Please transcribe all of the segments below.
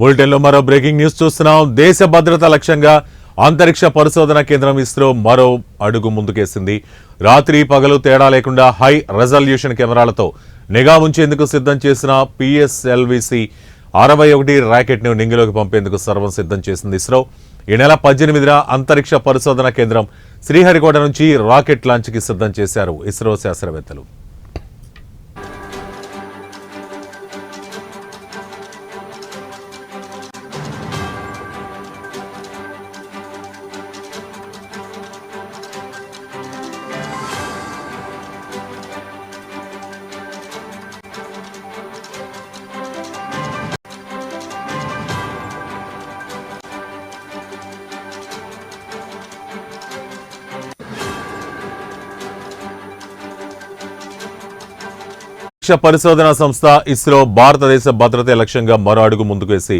బులెటిన్లో మరో breaking news చూస్తున్నాం. దేశ భద్రత లక్ష్యంగా అంతరిక్ష పరిశోధన కేంద్రం ఇస్రో మరో అడుగు ముందుకేసింది. రాత్రి పగలు తేడా లేకుండా హై రెజల్యూషన్ కెమెరాలతో నిఘా ఉంచేందుకు సిద్ధం చేసిన పిఎస్ఎల్విసి అరవై ఒకటి ర్యాకెట్ను నింగిలోకి పంపేందుకు సర్వం సిద్ధం చేసింది ఇస్రో. ఈ నెల పద్దెనిమిదిన అంతరిక్ష పరిశోధన కేంద్రం శ్రీహరికోట నుంచి రాకెట్ లాంచ్కి సిద్ధం చేశారు ఇస్రో శాస్త్రవేత్తలు. అంతరిక్ష పరిశోధన సంస్థ ఇస్రో భారతదేశ భద్రత లక్ష్యంగా మరో అడుగు ముందుకేసి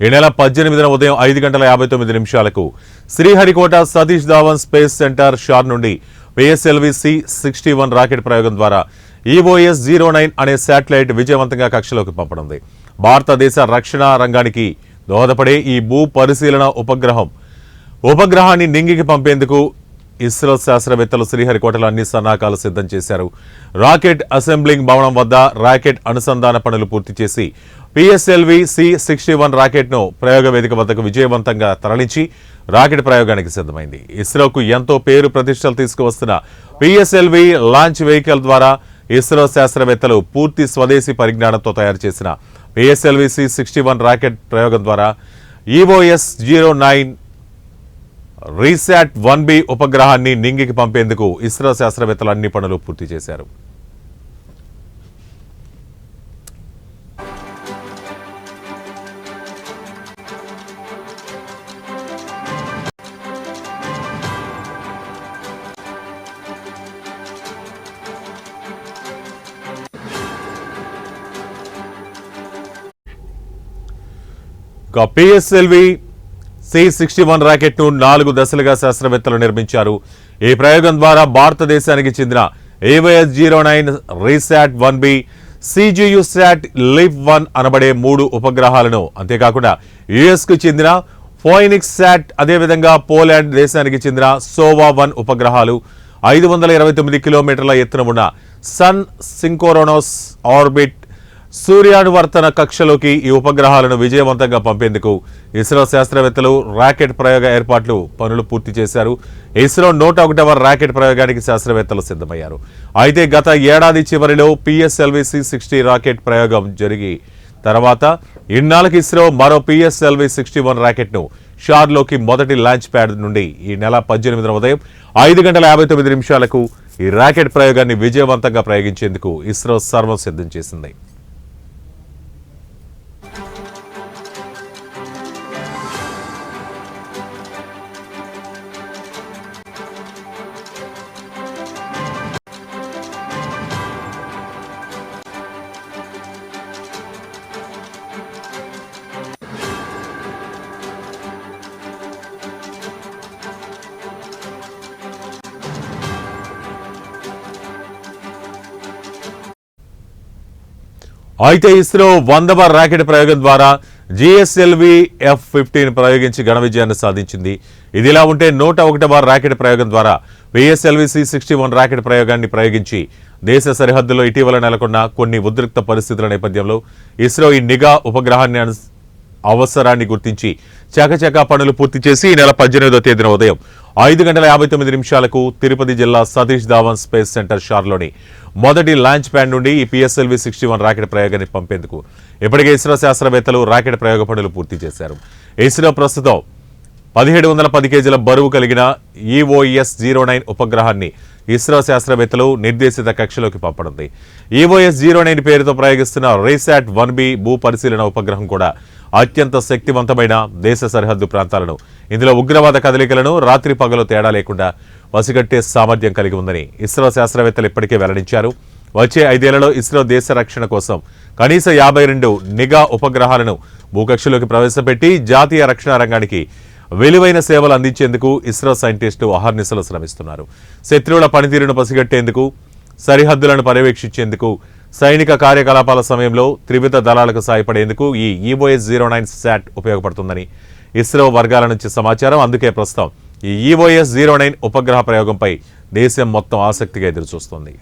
ఈ నెల పద్దెనిమిదిన ఉదయం ఐదు గంటల యాభై తొమ్మిది నిమిషాలకు Sriharikota Satish Dhawan space centre SHAR నుండి PSLV C sixty one rocket ప్రయోగం ద్వారా ఈఓఎస్ జీరో నైన్ అనే శాటిలైట్ విజయవంతంగా కక్షలోకి పంపనుంది. భారతదేశ రక్షణ రంగానికి దోహదపడే ఈ భూ పరిశీలన ఉపగ్రహం ఉపగ్రహాన్ని నింగికి పంపేందుకు ఇస్రో శాస్త్రవేత్తలు శ్రీహరికోటలో అన్ని సన్నాకాలు సిద్ధం చేశారు. రాకెట్ అసెంబ్లింగ్ భవనం వద్ద రాకెట్ అనుసంధాన పనులు పూర్తి చేసి పిఎస్ఎల్వి సి సిక్స్టీ వన్ రాకెట్ను ప్రయోగ వేదిక వద్దకు విజయవంతంగా తరలించి రాకెట్ ప్రయోగానికి సిద్ధమైంది. ఇస్రోకు ఎంతో పేరు ప్రతిష్టలు తీసుకువస్తున్న పిఎస్ఎల్వి లాంచ్ వెహికల్ ద్వారా ఇస్రో శాస్త్రవేత్తలు పూర్తి స్వదేశీ పరిజ్ఞానంతో తయారు చేసిన PSLV C sixty one rocket ప్రయోగం ద్వారా EOS zero nine RISAT one B ఉపగ్రహాన్ని నింగికి పంపేందుకు ఇస్రో శాస్త్రవేత్తలు అన్ని పనులు పూర్తి చేశారు. ఇక పిఎస్ఎల్వి సి సిక్స్టీ వన్ రాకెట్ను నాలుగు దశలుగా శాస్త్రవేత్తలు నిర్మించారు. ఈ ప్రయోగం ద్వారా భారతదేశానికి చెందిన EOS zero nine RISAT one B CGU sat one అనబడే మూడు ఉపగ్రహాలను అంతేకాకుండా యుఎస్కు చెందిన ఫోయినిక్స్ శాట్ అదేవిధంగా పోలాండ్ దేశానికి చెందిన సోవా వన్ ఉపగ్రహాలు ఐదు వందల ఇరవై తొమ్మిది కిలోమీటర్ల ఎత్తున ఉన్న సన్ సింకోరోనోస్ ఆర్బిట్ సూర్యానువర్తన కక్షలోకి ఈ ఉపగ్రహాలను విజయవంతంగా పంపేందుకు ఇస్రో శాస్త్రవేత్తలు రాకెట్ ప్రయోగ ఏర్పాట్లు పనులు పూర్తి చేశారు. ఇస్రో నూట ఒకటవ రాకెట్ ప్రయోగానికి శాస్త్రవేత్తలు సిద్ధమయ్యారు. అయితే గత ఏడాది చివరిలో పిఎస్ఎల్వి సి సిక్స్టీ రాకెట్ ప్రయోగం జరిగి తర్వాత ఇన్నాళ్ళకి ఇస్రో మరో పిఎస్ఎల్వి సిక్స్టీ వన్ రాకెట్ను షార్లోకి మొదటి లాంచ్ ప్యాడ్ నుండి ఈ నెల పద్దెనిమిదిన ఉదయం ఐదు గంటల యాభై తొమ్మిది నిమిషాలకు ఈ రాకెట్ ప్రయోగాన్ని విజయవంతంగా ప్రయోగించేందుకు ఇస్రో సర్వం సిద్ధం చేసింది. అయితే ఇస్రో వందవ రాకెట్ ప్రయోగం ద్వారా జిఎస్ఎల్వి ఎఫ్ ఫిఫ్టీన్ ప్రయోగించి ఘన విజయాన్ని సాధించింది. ఇదిలా ఉంటే నూట ఒకటవ రాకెట్ ప్రయోగం ద్వారా PSLV C sixty one rocket ప్రయోగాన్ని ప్రయోగించి దేశ సరిహద్దులో ఇటీవల నెలకొన్న కొన్ని ఉద్రిక్త పరిస్థితుల నేపథ్యంలో ఇస్రో ఈ నిఘా ఉపగ్రహాన్ని అవసరాన్ని గుర్తించి చకచకా పనులు పూర్తి చేసి ఈ నెల పద్దెనిమిదో తేదీన ఉదయం ఐదు గంటల యాభై తొమ్మిది నిమిషాలకు తిరుపతి జిల్లా సతీష్ ధావన్ స్పేస్ సెంటర్ షార్లోని మొదటి లాంచ్ ప్యాడ్ నుండి ఈ పిఎస్ఎల్వి సిక్స్టీ వన్ రాకెట్ ప్రయోగాన్ని పంపేందుకు ఇప్పటికే ఇస్రో శాస్త్రవేత్తలు రాకెట్ ప్రయోగ పనులు పూర్తి చేశారు. ఇస్రో ప్రస్తుతం పదిహేడు వందల పది కేజీల బరువు కలిగిన ఈఓఎస్ జీరో నైన్ ఉపగ్రహాన్ని ఇస్రో శాస్త్రవేత్తలు నిర్దేశిత కక్షలోకి పంపనుంది. ఈఓఎస్ జీరో నైన్ పేరుతో ప్రయోగిస్తున్న రీశాట్ వన్ బి భూ పరిశీలన ఉపగ్రహం కూడా అత్యంత శక్తివంతమైన దేశ సరిహద్దు ప్రాంతాలను ఇందులో ఉగ్రవాద కదలికలను రాత్రి పగలు తేడా లేకుండా వసిగట్టే సామర్థ్యం కలిగి ఉందని ఇస్రో శాస్త్రవేత్తలు ఇప్పటికే వెల్లడించారు. వచ్చే ఐదేళ్ళలో ఇస్రో దేశ రక్షణ కోసం కనీస యాభై రెండు నిఘా ఉపగ్రహాలను భూకక్షలోకి ప్రవేశపెట్టి జాతీయ రక్షణ రంగానికి విలువైన సేవలు అందించేందుకు ఇస్రో సైంటిస్టులు అహర్నిశలు శ్రమిస్తున్నారు. శత్రువుల పనితీరును పసిగట్టేందుకు సరిహద్దులను పర్యవేక్షించేందుకు సైనిక కార్యకలాపాల సమయంలో త్రివిధ దళాలకు సాయపడేందుకు ఈ ఈఓఎస్ జీరో నైన్ శాట్ ఉపయోగపడుతుందని ఇస్రో వర్గాల నుంచి సమాచారం. అందుకే ప్రస్తుతం ఈ ఈఓఎస్ జీరో నైన్ ఉపగ్రహ ప్రయోగంపై దేశం మొత్తం ఆసక్తిగా ఎదురుచూస్తోంది.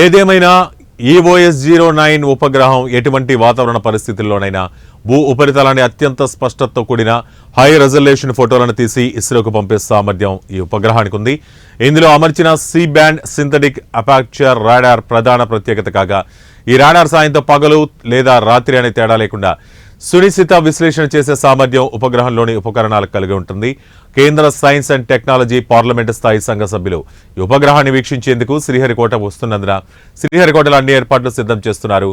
ఏదేమైనా ఈఓఎస్ జీరో నైన్ ఉపగ్రహం ఎటువంటి వాతావరణ పరిస్థితుల్లోనైనా భూ ఉపరితలాన్ని అత్యంత స్పష్టతతో కూడిన హై రెజల్యూషన్ ఫోటోలను తీసి ఇస్రోకు పంపే సామర్థ్యం ఈ ఉపగ్రహానికి ఉంది. ఇందులో అమర్చిన C band synthetic aperture radar ప్రధాన ప్రత్యేకత కాగా ఈ రాడార్ సాయంతో పగలు లేదా రాత్రి అనే తేడా లేకుండా సునిశ్చిత విశ్లేషణ చేసే సామర్థ్యం ఉపగ్రహంలోని ఉపకరణాలకు కలిగి ఉంటుంది. కేంద్ర సైన్స్ అండ్ టెక్నాలజీ పార్లమెంటు స్థాయి సంఘ సభ్యులు ఈ ఉపగ్రహాన్ని వీక్షించేందుకు శ్రీహరికోట వస్తున్నందున శ్రీహరికోటలో అన్ని ఏర్పాట్లు సిద్ధం చేస్తున్నారు.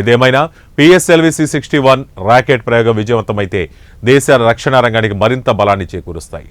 ఏదేమైనా PSLV C sixty one rocket ప్రయోగం విజయవంతమైతే దేశ రక్షణ రంగానికి మరింత బలాన్ని చేకూరుస్తాయి.